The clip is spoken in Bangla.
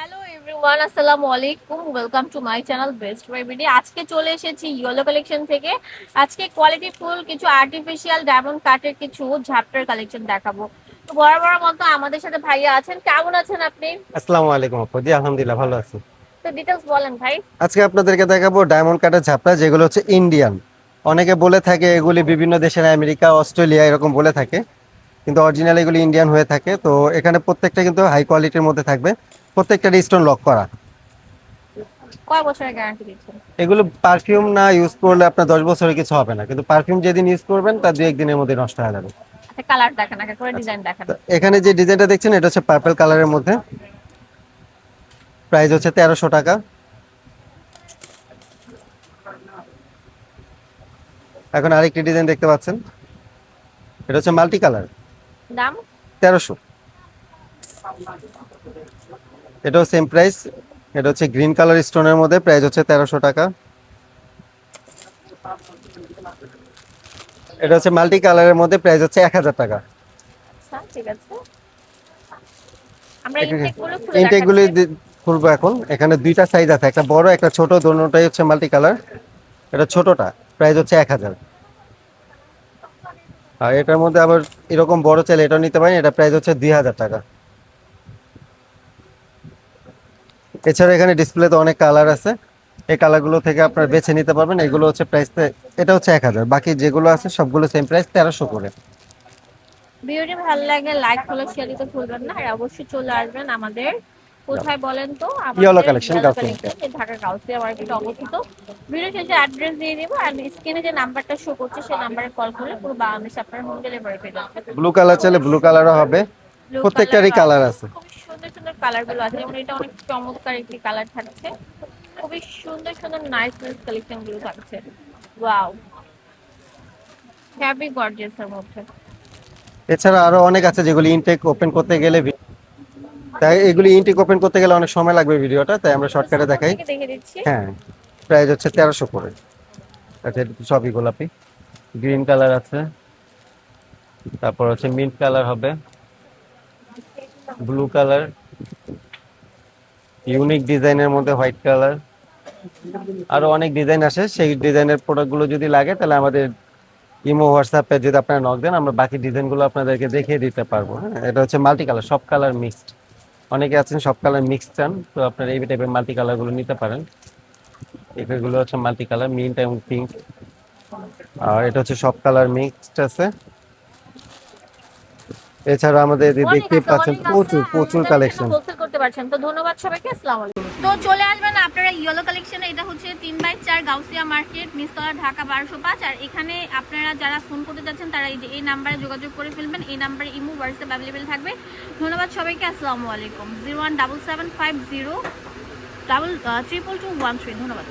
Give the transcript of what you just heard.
হ্যালো এভরিওয়ান আসসালামু আলাইকুম welcome to my channel best BD আজকে চলে এসেছি ইয়েলো কালেকশন থেকে। আজকে কোয়ালিটি ফুল কিছু আর্টিফিশিয়াল ডায়মন্ড কাটের কিছু ঝাপটার কালেকশন দেখাবো। তো বরাবর মতো আমাদের সাথে ভাইয়া আছেন। কেমন আছেন আপনি? আসসালামু আলাইকুম আপু। জি আলহামদুলিল্লাহ ভালো আছি। তো ডিটেলস বলেন ভাই। আজকে আপনাদেরকে দেখাবো ডায়মন্ড কাটের ঝাপটা যেগুলো হচ্ছে ইন্ডিয়ান অনেকে বলে থাকে এগুলি বিভিন্ন দেশের আমেরিকা অস্ট্রেলিয়া এরকম বলে থাকে। কিন্তু অরিজিনাল এগুলি ইন্ডিয়ান হয়ে থাকে তো এখানে প্রত্যেকটা কিন্তু হাই কোয়ালিটির মধ্যে থাকবে। প্রত্যেকটা স্টোন লক করা। কয় বছরের গ্যারান্টি দিচ্ছেন? এগুলো পারফিউম না ইউজ করলে আপনার দশ বছরের কিছু হবে না। কিন্তু পারফিউম যেদিন ইউজ করবেন তার দু একদিনের মধ্যে নষ্ট হয়ে যাবে। আচ্ছা কালার দেখান একটা করে ডিজাইন দেখান। তো এখানে যে ডিজাইনটা দেখছেন এটা হচ্ছে পার্পল কালারের মধ্যে। প্রাইস হচ্ছে তেরোশো টাকা। এখন আরেকটি ডিজাইন দেখতে পাচ্ছেন। এটা হচ্ছে মাল্টি কালার দাম? তেরোশো। এটাও সেম প্রাইস এটা হচ্ছে গ্রিন কালার স্টোনের মধ্যে প্রাইস হচ্ছে তেরোশো টাকা। এটা হচ্ছে মাল্টি কালারের মধ্যে প্রাইস হচ্ছে এক হাজার টাকা। আচ্ছা ঠিক আছে। আমরা খুলবো এখন। এখানে দুইটা সাইজ আছে একটা বড় একটা ছোট দোনোটাই হচ্ছে মাল্টি কালার এটা ছোটটা প্রাইস হচ্ছে এক হাজার। আর এটার মধ্যে আবার এরকম বড় চাইলে এটাও নিতে পারেন, এটা প্রাইস হচ্ছে দুই হাজার টাকা। এছাড়া এখানে ডিসপ্লেতে অনেক কালার আছে। এই কালারগুলো থেকে আপনারা বেছে নিতে পারবেন, এগুলো হচ্ছে প্রাইস এটা হচ্ছে এক হাজার। বাকি যেগুলো আছে সবগুলো সেম প্রাইস তেরোশো করে। ভিডিওটি ভালো লাগে লাইক ফলো শেয়ার দিতে ভুলবেন না। আর অবশ্যই চলে আসবেন আমাদের কোথায় বলেন তো? Collection, এই ঢাকা গাউসিয়া মার্কেটে অবস্থিত। ভিডিও শেষে অ্যাড্রেস দিয়ে দিব আর স্ক্রিনে যে নাম্বারটা শো করছে সেই নাম্বারে কল করলে পুরো বাংলাদেশে আপনার হোম ডেলিভারি পেয়ে যাবেন। ব্লু কালার চাইলে ব্লু কালারও হবে। প্রত্যেকটারই কালার আছে। খুবই সুন্দর আছে। যেমন এটা অনেক চমৎকার একটি কালার থাকছে। খুবই সুন্দর সুন্দর নাইস নাইস কালেকশনগুলো থাকছে। ওয়াও হ্যাপি গর্জিয়াস এর মধ্যে। এছাড়া আরও অনেক আছে যেগুলি ইনটেক ওপেন করতে গেলে তাই এগুলি ইনটেক ওপেন করতে গেলে অনেক সময় লাগবে ভিডিওটা তাই আমরা শর্টকাটে দেখাই। হ্যাঁ প্রাইস হচ্ছে তেরোশো করে। আচ্ছা সবই গোলাপি। গ্রিন কালার আছে। তারপর হচ্ছে মিন্ট কালার হবে। ব্লু কালার ইউনিক ডিজাইনের মধ্যে হোয়াইট কালার আরও অনেক ডিজাইন আসে। সেই ডিজাইনের প্রোডাক্টগুলো যদি লাগে তাহলে আমাদের ইমো হোয়াটসঅ্যাপে যদি আপনারা নক দেন আমরা বাকি ডিজাইনগুলো আপনাদেরকে দেখিয়ে দিতে পারব। হ্যাঁ এটা হচ্ছে মাল্টি কালার সব কালার মিক্সড অনেকে আছেন সব কালার মিক্স চান তো আপনারা এই টাইপের মাল্টি কালারগুলো নিতে পারেন। এগুলো হচ্ছে মাল্টি কালার মিন্ট এবং পিঙ্ক আর এটা হচ্ছে সব কালার মিক্সড আছে। এছাড়া আমাদের দেখতে পাচ্ছেন প্রচুর প্রচুর কালেকশন করতে পারছেন। তো ধন্যবাদ সবাইকে আসসালামু আলাইকুম। তো চলে আসবেন আপনারা ইয়েলো কালেকশনে এটা হচ্ছে তিন বাই চার গাউসিয়া মার্কেট নিস্তলা ঢাকা বারোশো পাঁচ। আর এখানে আপনারা যারা ফোন করতে যাচ্ছেন, তারা এই যে এই নাম্বারে যোগাযোগ করে ফেলবেন। এই নাম্বারে ইমো হোয়াটসঅ্যাপ অ্যাভেলেবেল থাকবে। ধন্যবাদ সবাইকে, আসসালামু আলাইকুম। Zero one double seven five zero double triple two one three ধন্যবাদ।